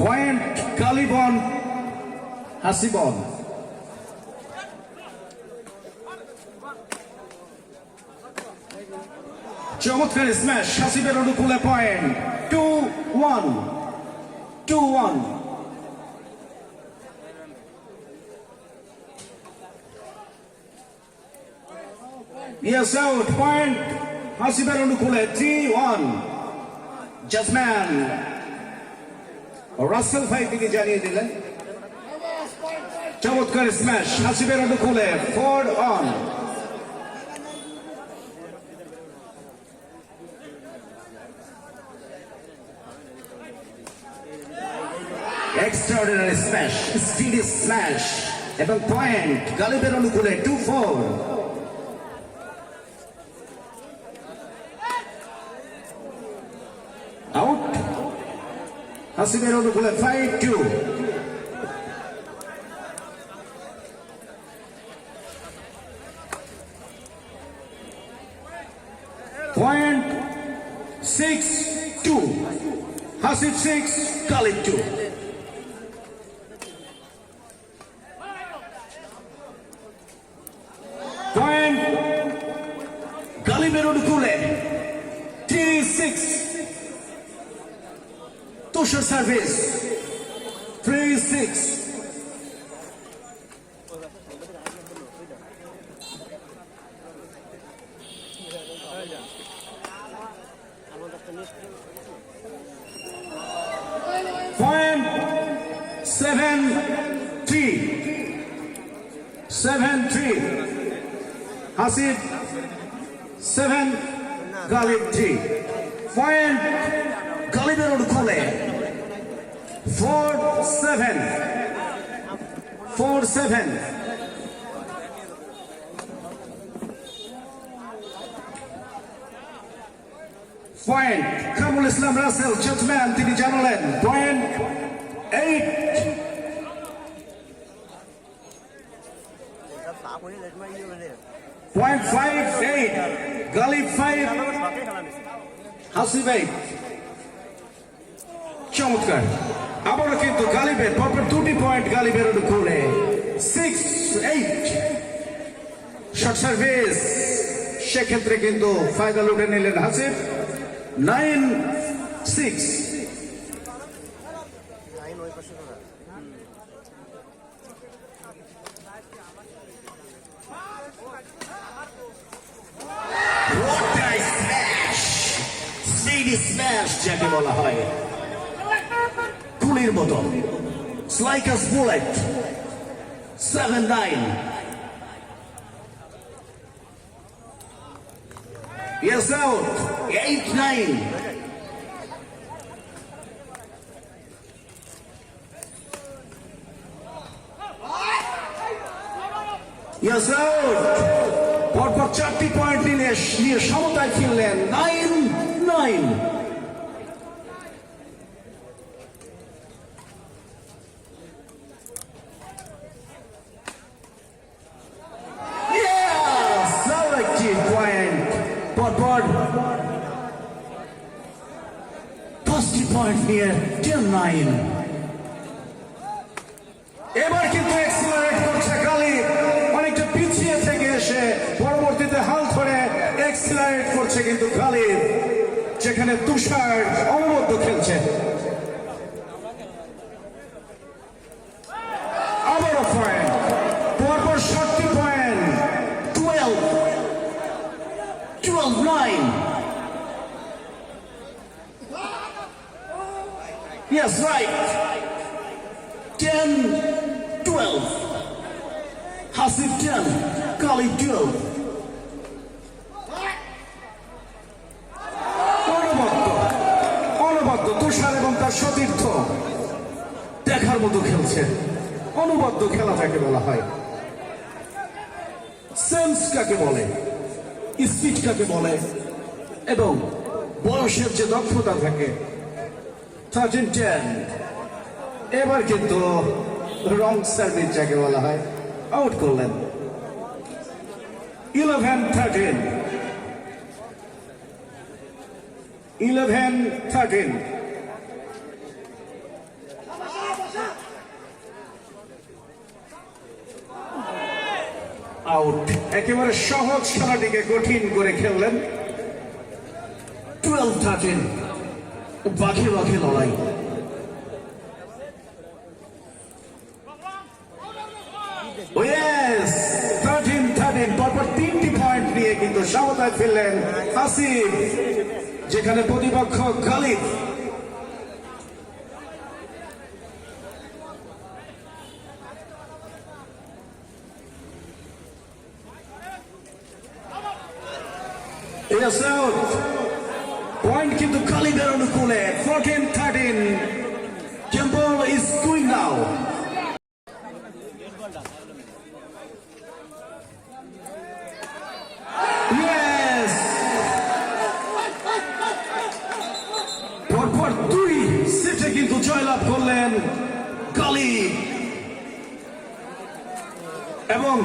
Point কালিবন হাসিবন। চমৎকার smash হাসিবের অনুকূলে point. Two one two one Yes, out. Point. অনুকূলে three one judge man Rasel ভাই তিনি জানিয়ে দিলেন। চমৎকার স্ম্যাশ হাসিবের অনুকূলে four on extraordinary smash speedy smash এবং পয়েন্ট গালিবের অনুকূলে টু ফোর আউট হাসিবের অনুকূলে five two point six two Hasib six Galib two point গালিবের অনুকূলে three six Tushar service three six point seven three seven three Hasib seven Galib three point গালিবের অনুকূলে four seven four seven point Kamul Islam Rasel judge man তিনি জানালেন point eight point five eight Galib five Hasib eight চমৎকার। আবারও কিন্তু গালিবের পরপর দুটি পয়েন্ট গালিবের অনুকূলে। সিক্স এইট শর্ট সার্ভিস সেক্ষেত্রে কিন্তু ফায়দা লুটে নিলেন হাসিব নাইন সিক্স স্ম্যাশ যাকে বলা হয়। গুলির মতো স্লাইকাস bullet seven nine Yes, out. Eight, nine. Yes, out. পরপর চারটি পয়েন্ট নিয়ে সমতায় ফিরলেন nine nine Yes, selective point. পরপর পাঁচটি পয়েন্ট নিয়ে টেন নাইন এবার কিন্তু এক্সিলারেট করছে কালি অনেকটা পিছিয়ে থেকে এসে পরবর্তীতে হাল ধরে এক্সিলারেট করছে কিন্তু কালি যেখানে তুষার অনবদ্য খেলছে আবারও পয়েন্ট পরপর সাতটি point twelve twelve nine Yes, right. 10, 12. Hasif 10, Kali 12. অনবদ্য অনবদ্য তুষার এবং তার সতীর্থ। দেখার মতো খেলছে। অনবদ্য খেলা যাকে বলা হয়। সেন্স কাকে বলে? স্পিড কাকে বলে? এবং বয়সের যে দক্ষতা থাকে থার্টিন টেন এবার কিন্তু রং সার্ভিস যাকে বলা হয় আউট করলেন। Eleven thirteen eleven thirteen out একেবারে সহজ খেলাটিকে কঠিন করে খেললেন। টুয়েলভ থার্টিন বাঘে বাঘে লড়াই। তিনটি পয়েন্ট কিন্তু সমতায় যেখানে প্রতিপক্ষ. Point কিন্তু খালিদের অনুকূলে। 14 করলেন কালী এবং